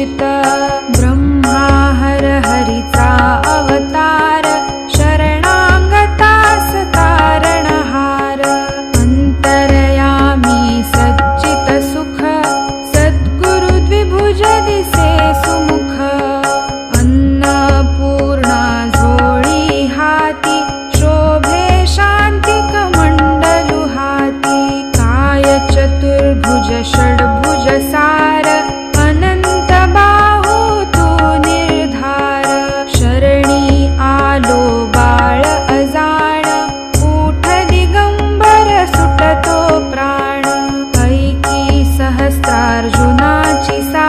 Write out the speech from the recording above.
पूजित ब्रह्मा हर हरिता अवतार शरणाङ्गता सकारणहार अन्तरयामि सच्चित सुख सद्गुरु द्विभुज दिशे सुमुख। अन्नपूर्णा झोळी हाति शोभे शान्तिकमण्डलुहाति कायचतुर्भुज षड्भुज अर्जुनाची सा